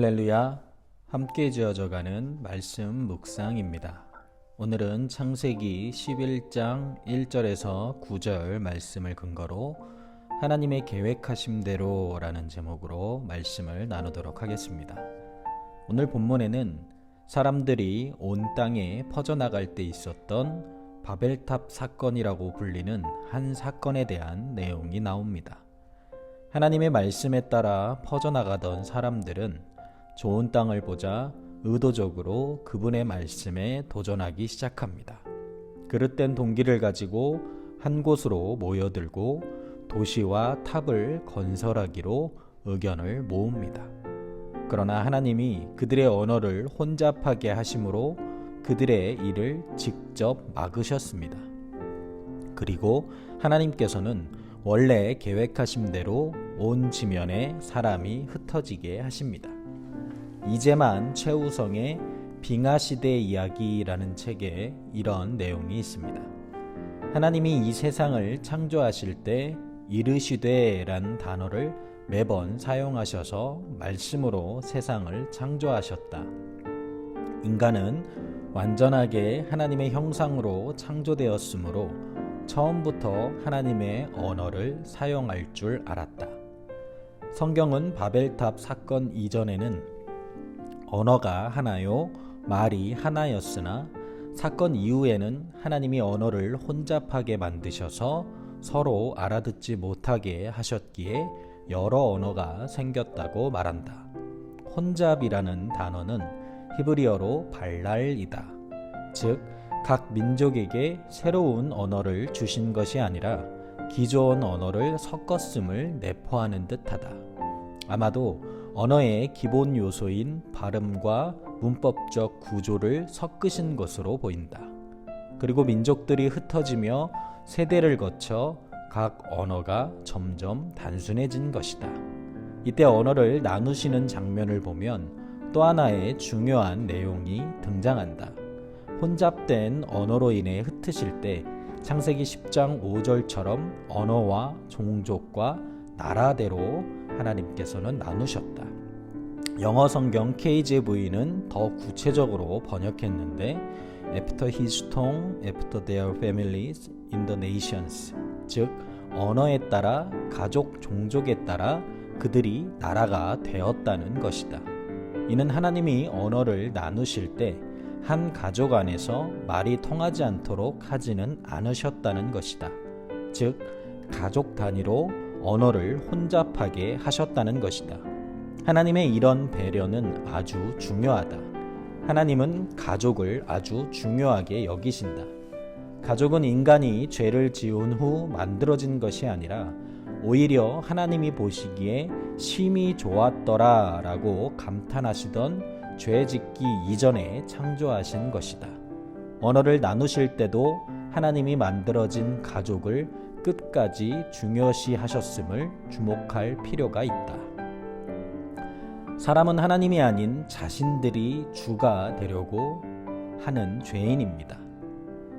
할렐루야. 함께 지어져가는 말씀 묵상입니다. 오늘은 창세기 11장 1절에서 9절 말씀을 근거로 하나님의 계획하심대로 라는 제목으로 말씀을 나누도록 하겠습니다. 오늘 본문에는 사람들이 온 땅에 퍼져나갈 때 있었던 바벨탑 사건이라고 불리는 한 사건에 대한 내용이 나옵니다. 하나님의 말씀에 따라 퍼져나가던 사람들은 좋은 땅을 보자 의도적으로 그분의 말씀에 도전하기 시작합니다. 그릇된 동기를 가지고 한 곳으로 모여들고 도시와 탑을 건설하기로 의견을 모읍니다. 그러나 하나님이 그들의 언어를 혼잡하게 하심으로 그들의 일을 직접 막으셨습니다. 그리고 하나님께서는 원래 계획하신 대로 온 지면에 사람이 흩어지게 하십니다. 이제만 최우성의 빙하 시대 이야기라는 책에 이런 내용이 있습니다. 하나님이 이 세상을 창조하실 때 이르시되란 단어를 매번 사용하셔서 말씀으로 세상을 창조하셨다. 인간은 완전하게 하나님의 형상으로 창조되었으므로 처음부터 하나님의 언어를 사용할 줄 알았다. 성경은 바벨탑 사건 이전에는 언어가 하나요, 말이 하나였으나 사건 이후에는 하나님이 언어를 혼잡하게 만드셔서 서로 알아듣지 못하게 하셨기에 여러 언어가 생겼다고 말한다. 혼잡이라는 단어는 히브리어로 발랄이다. 즉, 각 민족에게 새로운 언어를 주신 것이 아니라 기존 언어를 섞었음을 내포하는 듯하다. 아마도 언어의 기본 요소인 발음과 문법적 구조를 섞으신 것으로 보인다. 그리고 민족들이 흩어지며 세대를 거쳐 각 언어가 점점 단순해진 것이다. 이때 언어를 나누시는 장면을 보면 또 하나의 중요한 내용이 등장한다. 혼잡된 언어로 인해 흩으실 때 창세기 10장 5절처럼 언어와 종족과 나라대로 하나님께서는 나누셨다. 영어 성경 KJV는 더 구체적으로 번역했는데 After his tongue, after their families in the nations 즉 언어에 따라 가족 종족에 따라 그들이 나라가 되었다는 것이다. 이는 하나님이 언어를 나누실 때 한 가족 안에서 말이 통하지 않도록 하지는 않으셨다는 것이다. 즉 가족 단위로 언어를 혼잡하게 하셨다는 것이다. 하나님의 이런 배려는 아주 중요하다. 하나님은 가족을 아주 중요하게 여기신다. 가족은 인간이 죄를 지은 후 만들어진 것이 아니라 오히려 하나님이 보시기에 심히 좋았더라 라고 감탄하시던 죄 짓기 이전에 창조하신 것이다. 언어를 나누실 때도 하나님이 만들어진 가족을 끝까지 중요시 하셨음을 주목할 필요가 있다. 사람은 하나님이 아닌 자신들이 주가 되려고 하는 죄인입니다.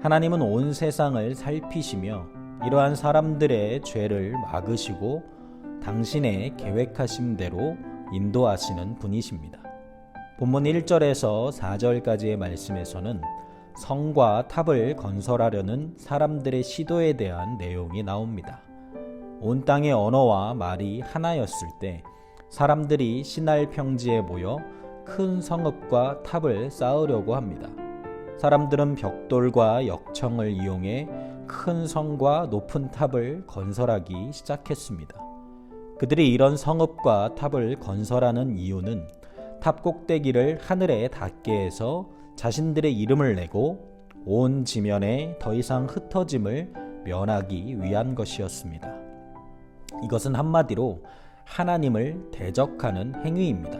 하나님은 온 세상을 살피시며 이러한 사람들의 죄를 막으시고 당신의 계획하신 대로 인도하시는 분이십니다. 본문 1절에서 4절까지의 말씀에서는 성과 탑을 건설하려는 사람들의 시도에 대한 내용이 나옵니다. 온 땅의 언어와 말이 하나였을 때 사람들이 신할 평지에 모여 큰 성읍과 탑을 쌓으려고 합니다. 사람들은 벽돌과 역청을 이용해 큰 성과 높은 탑을 건설하기 시작했습니다. 그들이 이런 성읍과 탑을 건설하는 이유는 탑 꼭대기를 하늘에 닿게 해서 자신들의 이름을 내고 온 지면에 더 이상 흩어짐을 면하기 위한 것이었습니다. 이것은 한마디로 하나님을 대적하는 행위입니다.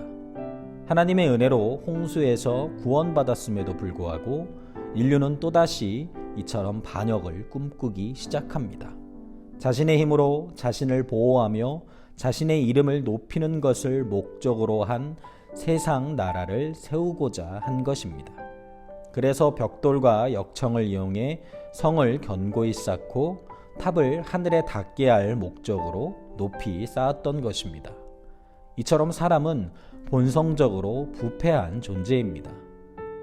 하나님의 은혜로 홍수에서 구원받았음에도 불구하고 인류는 또다시 이처럼 반역을 꿈꾸기 시작합니다. 자신의 힘으로 자신을 보호하며 자신의 이름을 높이는 것을 목적으로 한 세상 나라를 세우고자 한 것입니다. 그래서 벽돌과 역청을 이용해 성을 견고히 쌓고 탑을 하늘에 닿게 할 목적으로 높이 쌓았던 것입니다. 이처럼 사람은 본성적으로 부패한 존재입니다.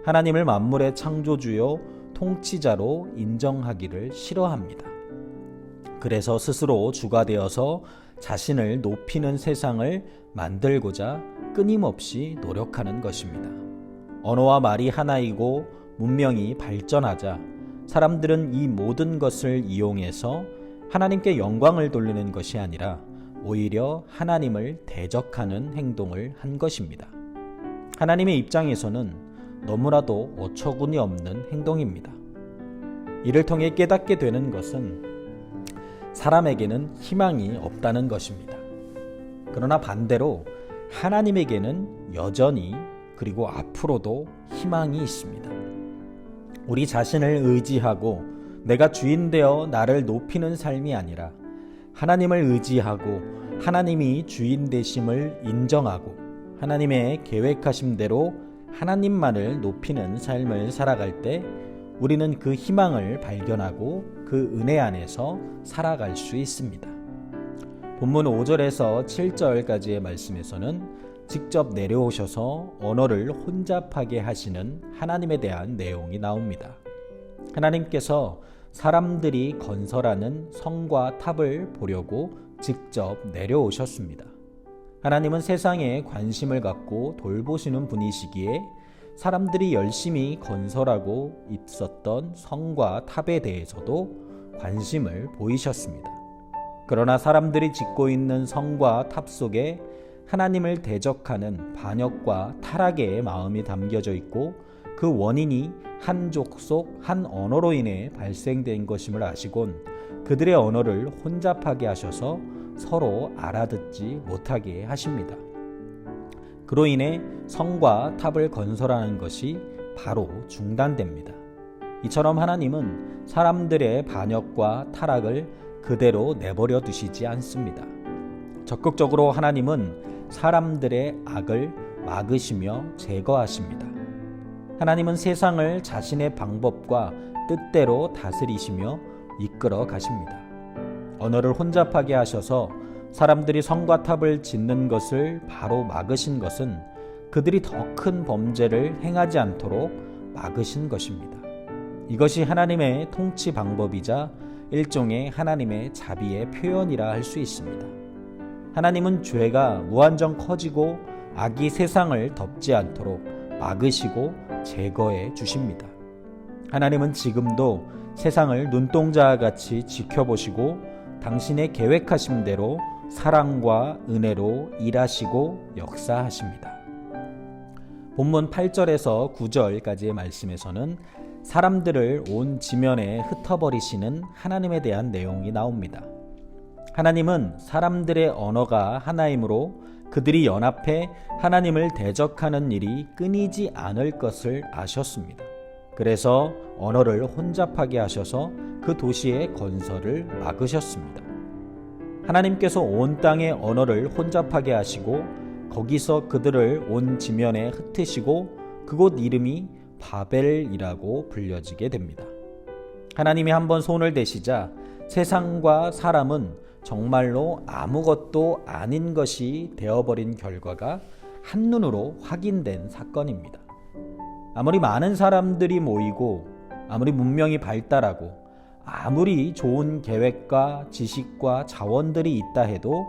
하나님을 만물의 창조주요 통치자로 인정하기를 싫어합니다. 그래서 스스로 주가 되어서 자신을 높이는 세상을 만들고자 끊임없이 노력하는 것입니다. 언어와 말이 하나이고 문명이 발전하자 사람들은 이 모든 것을 이용해서 하나님께 영광을 돌리는 것이 아니라 오히려 하나님을 대적하는 행동을 한 것입니다. 하나님의 입장에서는 너무나도 어처구니 없는 행동입니다. 이를 통해 깨닫게 되는 것은 사람에게는 희망이 없다는 것입니다. 그러나 반대로 하나님에게는 여전히 그리고 앞으로도 희망이 있습니다. 우리 자신을 의지하고 내가 주인 되어 나를 높이는 삶이 아니라 하나님을 의지하고 하나님이 주인 되심을 인정하고 하나님의 계획하심대로 하나님만을 높이는 삶을 살아갈 때 우리는 그 희망을 발견하고 그 은혜 안에서 살아갈 수 있습니다. 본문 5절에서 7절까지의 말씀에서는 직접 내려오셔서 언어를 혼잡하게 하시는 하나님에 대한 내용이 나옵니다. 하나님께서 사람들이 건설하는 성과 탑을 보려고 직접 내려오셨습니다. 하나님은 세상에 관심을 갖고 돌보시는 분이시기에 사람들이 열심히 건설하고 있었던 성과 탑에 대해서도 관심을 보이셨습니다. 그러나 사람들이 짓고 있는 성과 탑 속에 하나님을 대적하는 반역과 타락의 마음이 담겨져 있고 그 원인이 한 족속 한 언어로 인해 발생된 것임을 아시곤 그들의 언어를 혼잡하게 하셔서 서로 알아듣지 못하게 하십니다. 그로 인해 성과 탑을 건설하는 것이 바로 중단됩니다. 이처럼 하나님은 사람들의 반역과 타락을 그대로 내버려 두시지 않습니다. 적극적으로 하나님은 사람들의 악을 막으시며 제거하십니다. 하나님은 세상을 자신의 방법과 뜻대로 다스리시며 이끌어 가십니다. 언어를 혼잡하게 하셔서 사람들이 성과 탑을 짓는 것을 바로 막으신 것은 그들이 더 큰 범죄를 행하지 않도록 막으신 것입니다. 이것이 하나님의 통치 방법이자 일종의 하나님의 자비의 표현이라 할 수 있습니다. 하나님은 죄가 무한정 커지고 악이 세상을 덮지 않도록 막으시고 제거해 주십니다. 하나님은 지금도 세상을 눈동자와 같이 지켜보시고 당신의 계획하신 대로 사랑과 은혜로 일하시고 역사하십니다. 본문 8절에서 9절까지의 말씀에서는 사람들을 온 지면에 흩어버리시는 하나님에 대한 내용이 나옵니다. 하나님은 사람들의 언어가 하나이므로 그들이 연합해 하나님을 대적하는 일이 끊이지 않을 것을 아셨습니다. 그래서 언어를 혼잡하게 하셔서 그 도시의 건설을 막으셨습니다. 하나님께서 온 땅의 언어를 혼잡하게 하시고 거기서 그들을 온 지면에 흩으시고 그곳 이름이 바벨이라고 불려지게 됩니다. 하나님이 한번 손을 대시자 세상과 사람은 정말로 아무것도 아닌 것이 되어버린 결과가 한눈으로 확인된 사건입니다. 아무리 많은 사람들이 모이고 아무리 문명이 발달하고 아무리 좋은 계획과 지식과 자원들이 있다 해도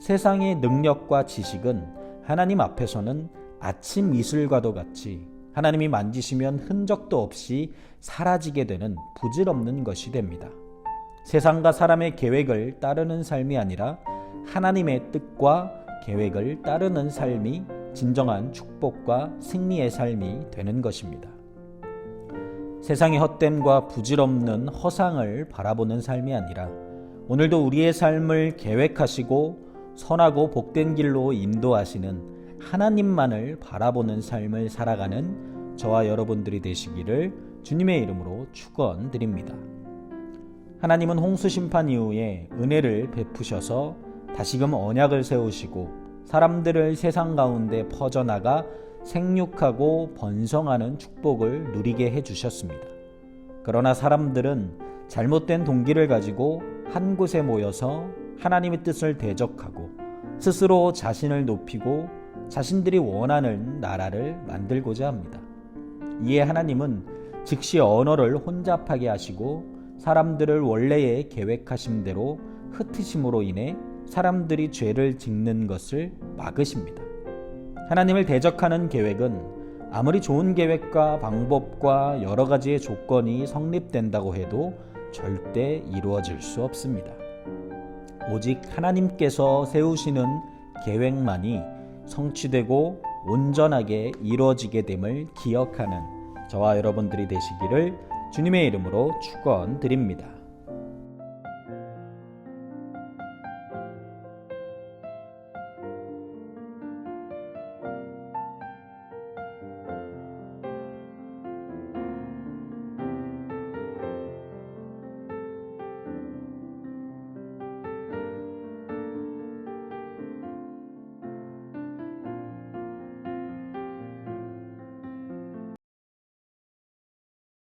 세상의 능력과 지식은 하나님 앞에서는 아침 이슬과도 같이 하나님이 만지시면 흔적도 없이 사라지게 되는 부질없는 것이 됩니다. 세상과 사람의 계획을 따르는 삶이 아니라 하나님의 뜻과 계획을 따르는 삶이 진정한 축복과 승리의 삶이 되는 것입니다. 세상의 헛됨과 부질없는 허상을 바라보는 삶이 아니라 오늘도 우리의 삶을 계획하시고 선하고 복된 길로 인도하시는 하나님만을 바라보는 삶을 살아가는 저와 여러분들이 되시기를 주님의 이름으로 축원드립니다. 하나님은 홍수 심판 이후에 은혜를 베푸셔서 다시금 언약을 세우시고 사람들을 세상 가운데 퍼져나가 생육하고 번성하는 축복을 누리게 해 주셨습니다. 그러나 사람들은 잘못된 동기를 가지고 한 곳에 모여서 하나님의 뜻을 대적하고 스스로 자신을 높이고 자신들이 원하는 나라를 만들고자 합니다. 이에 하나님은 즉시 언어를 혼잡하게 하시고 사람들을 원래의 계획하신 대로 흩으심으로 인해 사람들이 죄를 짓는 것을 막으십니다. 하나님을 대적하는 계획은 아무리 좋은 계획과 방법과 여러 가지의 조건이 성립된다고 해도 절대 이루어질 수 없습니다. 오직 하나님께서 세우시는 계획만이 성취되고 온전하게 이루어지게 됨을 기억하는 저와 여러분들이 되시기를 주님의 이름으로 축원드립니다.